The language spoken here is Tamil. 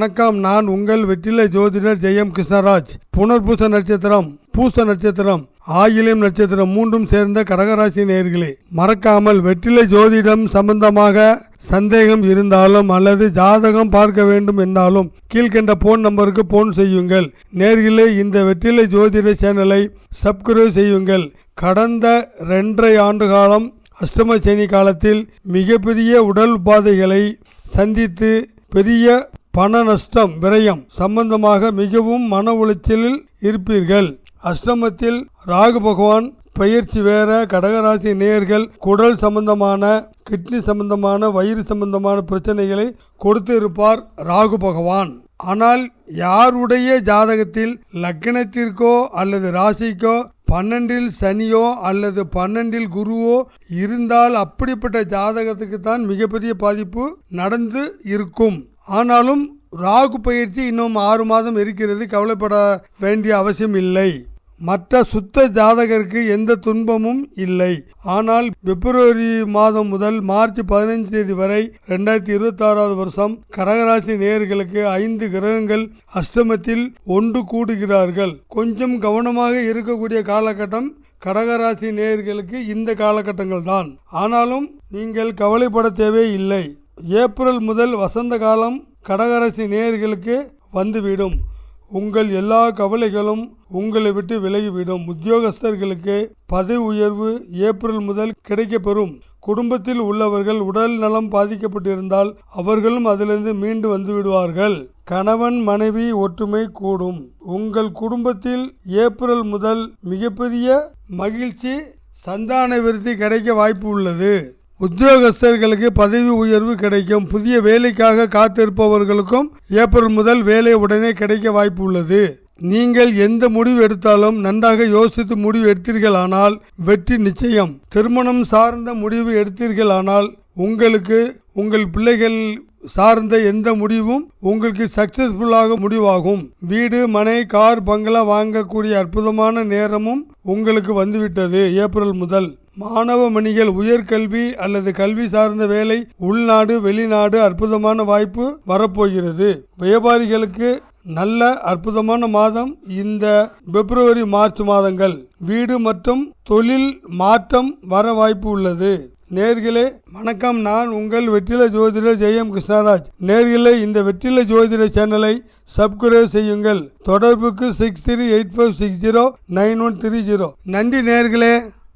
வணக்கம். நான் உங்கள் வெற்றிலை ஜோதிடர் ஜெயம் கிருஷ்ணராஜ். புனர்பூச நட்சத்திரம் பூச நட்சத்திரம் ஆயிலம் நட்சத்திரம் மூன்றும் சேர்ந்த கடகராசி நேர்களே மறக்காமல் வெற்றிலை ஜோதிடம் சம்பந்தமாக சந்தேகம் இருந்தாலும் அல்லது ஜாதகம் பார்க்க வேண்டும் என்றாலும் கீழ்கண்ட போன் நம்பருக்கு போன் செய்யுங்கள். நேர்களே இந்த வெற்றிலை ஜோதிட சேனலை சப்ஸ்கிரைப் செய்யுங்கள். கடந்த ரெண்டரை ஆண்டு காலம் அஷ்டம சனி காலத்தில் மிகப்பெரிய உடல் உபாதைகளை சந்தித்து பெரிய பண நஷ்டம் விரயம் சம்பந்தமாக மிகவும் மன உளைச்சலில் இருப்பீர்கள். அஷ்டமத்தில் ராகு பகவான் பயிற்சி வேற கடகராசி நேயர்கள் குடல் சம்பந்தமான கிட்னி சம்பந்தமான வயிறு சம்பந்தமான பிரச்சனைகளை கொடுத்து இருப்பார் ராகு பகவான். ஆனால் யாருடைய ஜாதகத்தில் லக்னத்திற்கோ அல்லது ராசிக்கோ பன்னெண்டில் சனியோ அல்லது பன்னெண்டில் குருவோ இருந்தால் அப்படிப்பட்ட ஜாதகத்துக்கு தான் மிகப்பெரிய பாதிப்பு நடந்து இருக்கும். ஆனாலும் ராகு பயிற்சி இன்னும் ஆறு மாதம் இருக்கிறது. கவலைப்பட வேண்டிய அவசியம் இல்லை. மற்ற சுத்த ஜாதகருக்கு எந்த துன்பமும் இல்லை. ஆனால் பிப்ரவரி மாதம் முதல் மார்ச் பதினைஞ்சு தேதி வரை ரெண்டாயிரத்தி இருபத்தி ஆறாவது வருஷம் கடகராசி நேயர்களுக்கு ஐந்து கிரகங்கள் அஷ்டமத்தில் ஒன்று கூடுகிறார்கள். கொஞ்சம் கவனமாக இருக்கக்கூடிய காலகட்டம் கடகராசி நேயர்களுக்கு இந்த காலகட்டங்கள் தான் ஆனாலும் நீங்கள் கவலைப்பட தேவையில்லை. ஏப்ரல் முதல் வசந்த காலம் கடகராசி நேயர்களுக்கு வந்துவிடும். உங்கள் எல்லா கவலைகளும் உங்களை விட்டு விலகிவிடும். உத்தியோகஸ்தர்களுக்கு பதவி உயர்வு ஏப்ரல் முதல் கிடைக்கப்பெறும். குடும்பத்தில் உள்ளவர்கள் உடல் நலம் பாதிக்கப்பட்டிருந்தால் அவர்களும் அதிலிருந்து மீண்டு வந்து விடுவார்கள் கணவன் மனைவி ஒற்றுமை கூடும். உங்கள் குடும்பத்தில் ஏப்ரல் முதல் மிகப்பெரிய மகிழ்ச்சி சந்தான விருத்தி கிடைக்க வாய்ப்பு உள்ளது. உத்தியோகஸ்தர்களுக்கு பதவி உயர்வு கிடைக்கும். புதிய வேலைக்காக காத்திருப்பவர்களுக்கும் ஏப்ரல் முதல் வேலை உடனே கிடைக்க வாய்ப்பு உள்ளது. நீங்கள் எந்த முடிவு எடுத்தாலும் நன்றாக யோசித்து முடிவு எடுத்தீர்களானால் வெற்றி நிச்சயம். திருமணம் சார்ந்த முடிவு எடுத்தீர்களானால் உங்களுக்கு உங்கள் பிள்ளைகள் சார்ந்த எந்த முடிவும் உங்களுக்கு சக்சஸ்ஃபுல்லாக முடிவாகும். வீடு மனை கார் பங்களா வாங்கக்கூடிய அற்புதமான நேரமும் உங்களுக்கு வந்துவிட்டது. ஏப்ரல் முதல் மாணவ மணிகள் உயர்கல்வி அல்லது கல்வி சார்ந்த வேலை உள்நாடு வெளிநாடு அற்புதமான வாய்ப்பு வரப்போகிறது. வியாபாரிகளுக்கு நல்ல அற்புதமான மாதம் இந்த பிப்ரவரி மார்ச் மாதங்கள். வீடு மற்றும் தொழில் மாற்றம் வர வாய்ப்பு உள்ளது. நேர்களே வணக்கம். நான் உங்கள் வெற்றில ஜோதிடர் ஜெயம் கிருஷ்ணராஜ். நேர்களே இந்த வெற்றில ஜோதிட சேனலை சப்ஸ்கிரைப் செய்யுங்கள். தொடர்புக்கு six three eight five six zero nine one three zero நன்றி நேர்களே.